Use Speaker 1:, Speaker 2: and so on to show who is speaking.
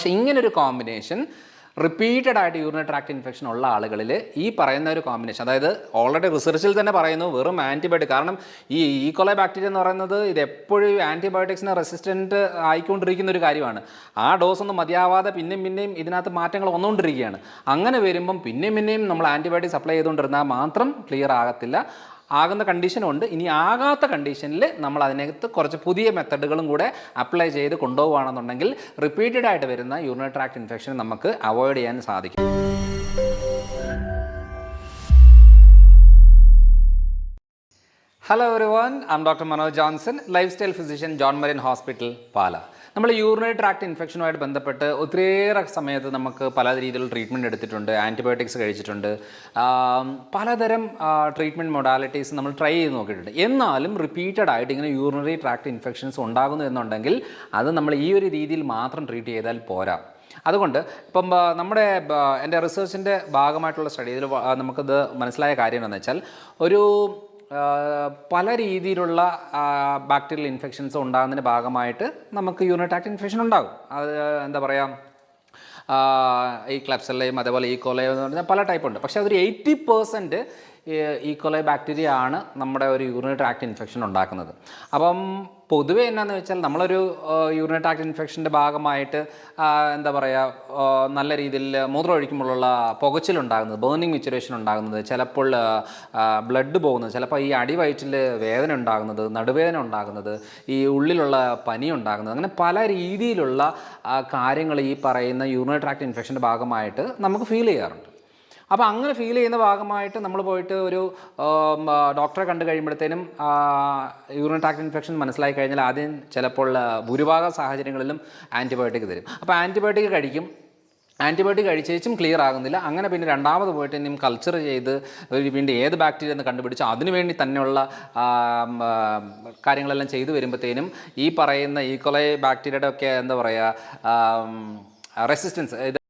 Speaker 1: പക്ഷേ ഇങ്ങനൊരു combination repeated ആയിട്ട് യൂറിനറി ട്രാക്ട് ഇൻഫെക്ഷൻ ഉള്ള ആളുകളിൽ ഈ പറയുന്ന ഒരു കോമ്പിനേഷൻ അതായത് ഓൾറെഡി റിസർച്ചിൽ തന്നെ പറയുന്നു വെറും ആന്റിബയോട്ടിക് കാരണം ഈ ഈക്കോളൈ ബാക്ടീരിയ എന്ന് പറയുന്നത് ഇത് എപ്പോഴും ആന്റിബയോട്ടിക്സിന് റെസിസ്റ്റന്റ് ആയിക്കൊണ്ടിരിക്കുന്ന ഒരു കാര്യമാണ്. ആ ഡോസ് ഒന്നും മതിയാവാതെ പിന്നെയും പിന്നെയും ഇതിനകത്ത് മാറ്റങ്ങൾ വന്നുകൊണ്ടിരിക്കുകയാണ്. അങ്ങനെ വരുമ്പം പിന്നെയും പിന്നെയും നമ്മൾ ആന്റിബയോട്ടിക് സപ്ലൈ ചെയ്തുകൊണ്ടിരുന്നാൽ മാത്രം ക്ലിയർ ആകത്തില്ല. ആകുന്ന കണ്ടീഷനുണ്ട് ഇനി ആകാത്ത കണ്ടീഷനിൽ നമ്മൾ അതിനകത്ത് കുറച്ച് പുതിയ മെത്തഡുകളും കൂടെ അപ്ലൈ ചെയ്ത് കൊണ്ടുപോവുകയാണെന്നുണ്ടെങ്കിൽ റിപ്പീറ്റഡ് ആയിട്ട് വരുന്ന യൂറിനറി ട്രാക്ട് ഇൻഫെക്ഷൻ നമുക്ക് അവോയ്ഡ് ചെയ്യാൻ സാധിക്കും. Hello everyone I'm doctor Manoj Johnson lifestyle physician John Merin hospital Pala നമ്മൾ യൂറിനറി ട്രാക്ട് ഇൻഫെക്ഷനുമായിട്ട് ബന്ധപ്പെട്ട് ഒത്തിരിയേറെ സമയത്ത് നമുക്ക് പല രീതിയിലുള്ള ട്രീറ്റ്മെന്റ് എടുത്തിട്ടുണ്ട് ആന്റിബയോട്ടിക്സ് കഴിച്ചിട്ടുണ്ട്. പലതരം ട്രീറ്റ്മെന്റ് മൊഡാലിറ്റീസ് നമ്മൾ ട്രൈ ചെയ്ത് നോക്കിയിട്ടുണ്ട്. എന്നാലും റിപ്പീറ്റഡ് ആയിട്ട് ഇങ്ങനെ യൂറിനറി ട്രാക്ട് ഇൻഫെക്ഷൻസ് ഉണ്ടാകുന്നു എന്നുണ്ടെങ്കിൽ അത് നമ്മൾ ഈ ഒരു രീതിയിൽ മാത്രം ട്രീറ്റ് ചെയ്താൽ പോരാ. അതുകൊണ്ട് ഇപ്പം നമ്മുടെ എന്റെ റിസർച്ചിന്റെ ഭാഗമായിട്ടുള്ള സ്റ്റഡിയിൽ നമുക്കത് മനസ്സിലായ കാര്യം എന്താണെന്ന് വെച്ചാൽ ഒരു പല രീതിയിലുള്ള ബാക്ടീരിയൽ ഇൻഫെക്ഷൻസ് ഉണ്ടാകുന്നതിന്റെ ഭാഗമായിട്ട് നമുക്ക് യൂറിനറി ഇൻഫെക്ഷൻ ഉണ്ടാകും. അത് എന്താ പറയുക ഈ ക്ലബ്സെല്ലയും അതേപോലെ ഈ കൊലയും എന്ന് പറഞ്ഞാൽ പല ടൈപ്പ് ഉണ്ട്. പക്ഷേ അതൊരു എയ്റ്റി പേഴ്സന്റ് ഈ കൊലൈ ബാക്ടീരിയ ആണ് നമ്മുടെ ഒരു യൂറിനറി ട്രാക്ട് ഇൻഫെക്ഷൻ ഉണ്ടാക്കുന്നത്. അപ്പം പൊതുവേ എന്നാന്ന് വെച്ചാൽ നമ്മളൊരു യൂറിനറി ട്രാക്ട് ഇൻഫെക്ഷന്റെ ഭാഗമായിട്ട് എന്താ പറയുക നല്ല രീതിയിൽ മൂത്രം ഒഴിക്കുമ്പോഴുള്ള പുകച്ചിലുണ്ടാകുന്നത് ബേണിംഗ് മിച്ചുറേഷൻ ഉണ്ടാകുന്നത് ചിലപ്പോൾ ബ്ലഡ് പോകുന്നത് ചിലപ്പോൾ ഈ അടിവയറ്റിൽ വേദന ഉണ്ടാകുന്നത് നടുവേദന ഉണ്ടാകുന്നത് ഈ ഉള്ളിലുള്ള പനി ഉണ്ടാകുന്നത് അങ്ങനെ പല രീതിയിലുള്ള കാര്യങ്ങൾ ഈ പറയുന്ന യൂറിനറി ട്രാക്ട് ഇൻഫെക്ഷന്റെ ഭാഗമായിട്ട് നമുക്ക് ഫീൽ ചെയ്യാറുണ്ട്. അപ്പോൾ അങ്ങനെ ഫീൽ ചെയ്യുന്ന ഭാഗമായിട്ട് നമ്മൾ പോയിട്ട് ഒരു ഡോക്ടറെ കണ്ടു കഴിയുമ്പോഴത്തേനും യൂറിൻ ട്രാക്ട് ഇൻഫെക്ഷൻ മനസ്സിലായി കഴിഞ്ഞാൽ ആദ്യം ചിലപ്പോൾ ഭൂരിഭാഗം സാഹചര്യങ്ങളിലും ആന്റിബയോട്ടിക് തരും. അപ്പോൾ ആന്റിബയോട്ടിക് കഴിക്കും. ആന്റിബയോട്ടിക് കഴിച്ചേച്ചും ക്ലിയർ ആകുന്നില്ല. അങ്ങനെ പിന്നെ രണ്ടാമത് പോയിട്ട് ഇനിയും കൾച്ചർ ചെയ്ത് വീണ്ടും ഏത് ബാക്ടീരിയ എന്ന് കണ്ടുപിടിച്ച് അതിനുവേണ്ടി തന്നെയുള്ള കാര്യങ്ങളെല്ലാം ചെയ്തു വരുമ്പോഴത്തേനും ഈ പറയുന്ന ഈക്കൊലൈ ബാക്ടീരിയയുടെ ഒക്കെ എന്താ പറയുക റെസിസ്റ്റൻസ്